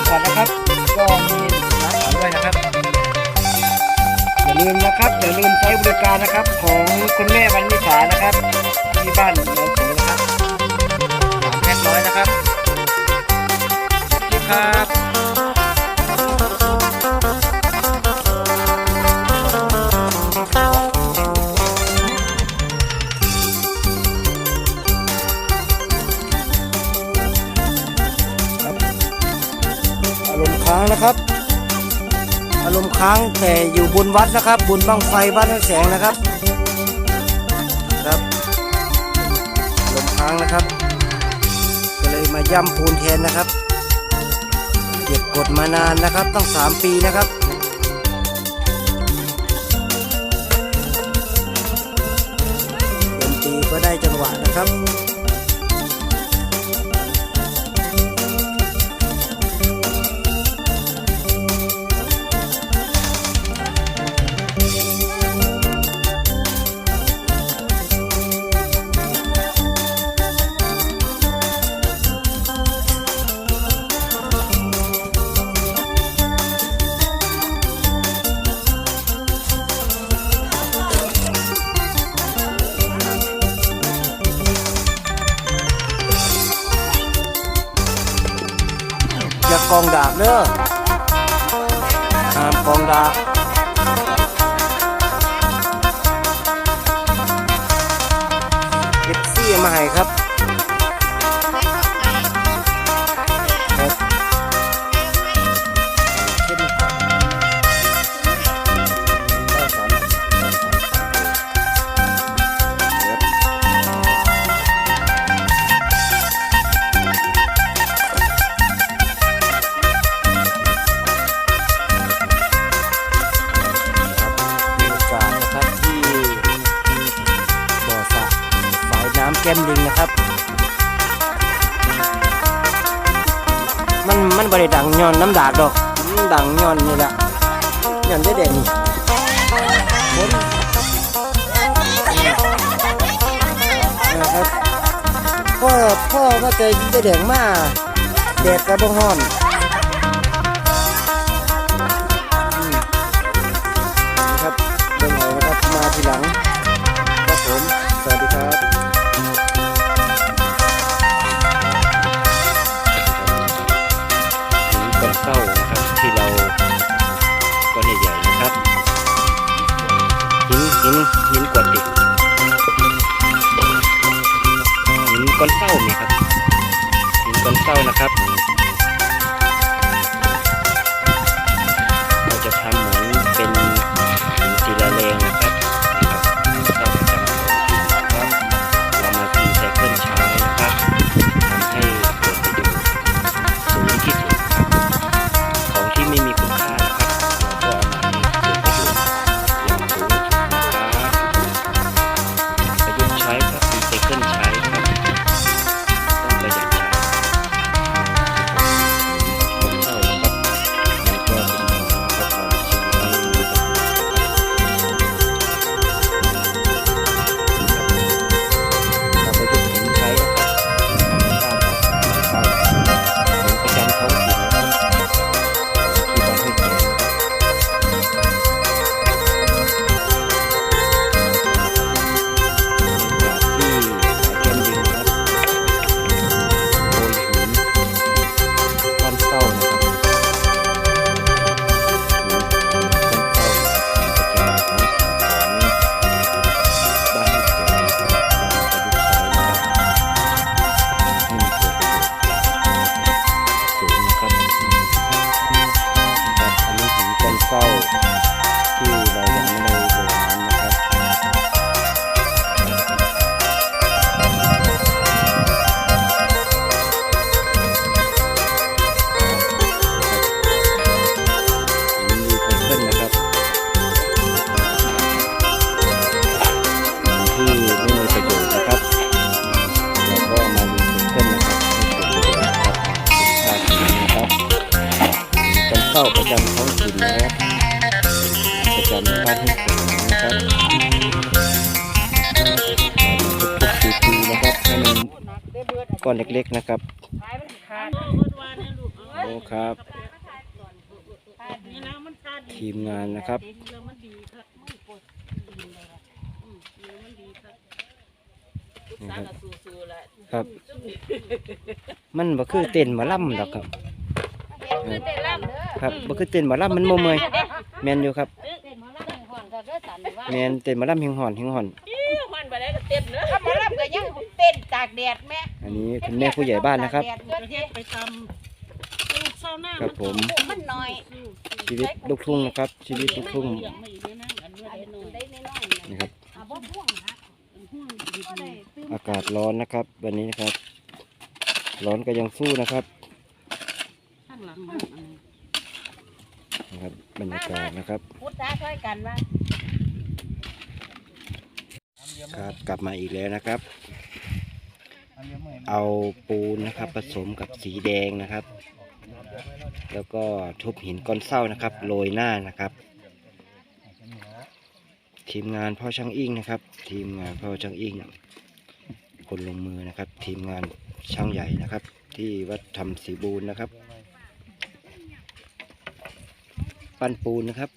ำขวัญนะครับ ก็มีน้ำขวัญด้วยนะครับ อย่าลืมนะครับอย่าลืมใช้บริการนะครับ ของคุณแม่วันนิสานะครับ ที่บ้านน้องสูงนะครับสามแพ็คร้อยนะครับครับ ค้างนะครับ อารมณ์ค้างแต่อยู่บนวัดนะครับบนบังไฟบ้านแสงนะครับครับอารมณ์ค้างนะครับ ก็เลยมาย่ำปูนแทนนะครับเก็บกดมานานนะครับตั้งสามปีนะครับดนตรีก็ได้จังหวะนะครับ กองดาบเด้อห้ามกองดาบเล็กซี่มาให้ครับ น้ำแก้มลิงนะครับ มันมันบริดังย้อนน้ำดากดอกดังย้อนนี่แหละย้อนได้เด่นนะครับพ่อพ่อว่าจะได้แดงมาแดดกระบองห้อน หินหินหินกวดดิหินก้อนเศร้าไหมครับหินก้อนเศร้านะครับ เข้าประจำท้องถิ่นนะครับประจำบ้านให้ผมนะครับทุกๆสี่ปีนะครับให้มันก้อนเล็กๆนะครับโอ้ครับ ทีมงานนะครับครับ มันบ่คือเต้นมาล่ำหรอกครับ คือแต่ล่ำ ครับบ่คือเต้นหมอลำมันบ่เมื่อยแม่นอยู่ครับเต้นหมอลำห่อนก็เด้อสันว่าแม่นเต้นหมอลำเฮงหอนเฮงหอนอี้มันบ่ได้ก็เต้นเด้อถ้าหมอลำก็ยังเต้นตากแดดแม่อันนี้คุณแม่ผู้ใหญ่บ้านนะครับตากแดดเด้อไปทำลูกเศร้าหน้าครับผม มันน้อยชีวิตลูกทุ่งนะครับ ชีวิตลูกทุ่งยังไม่ได้นั่งอันนี้อันได้หน่อยได้น้อยๆนะครับอะบ่พ่วงนะบ่ได้ตื้มอากาศร้อนนะครับ วันนี้นะครับ ร้อนก็ยังสู้นะครับ ข้างหลัง นะครับบรรยากาศนะครับ พุทธะช่วยกันว่าครับกลับมาอีกแล้วนะครับ เอาปูนนะครับผสมกับสีแดงนะครับ แล้วก็ทุบหินก้อนเศร้านะครับโรยหน้านะครับ ทีมงานพ่อช่างอิงนะครับ ทีมงานพ่อช่างอิงคนลงมือนะครับ ทีมงานช่างใหญ่นะครับ ที่วัดทำสีบูนนะครับ ปั้นปูนนะครับ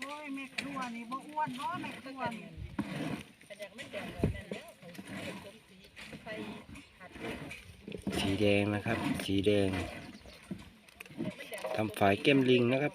โอ้ยแม่ครัวนี่บ่อ้วนบ่แม่ครัวนี่สีแดงนะครับ สีแดงทำฝายแก้มลิงนะครับ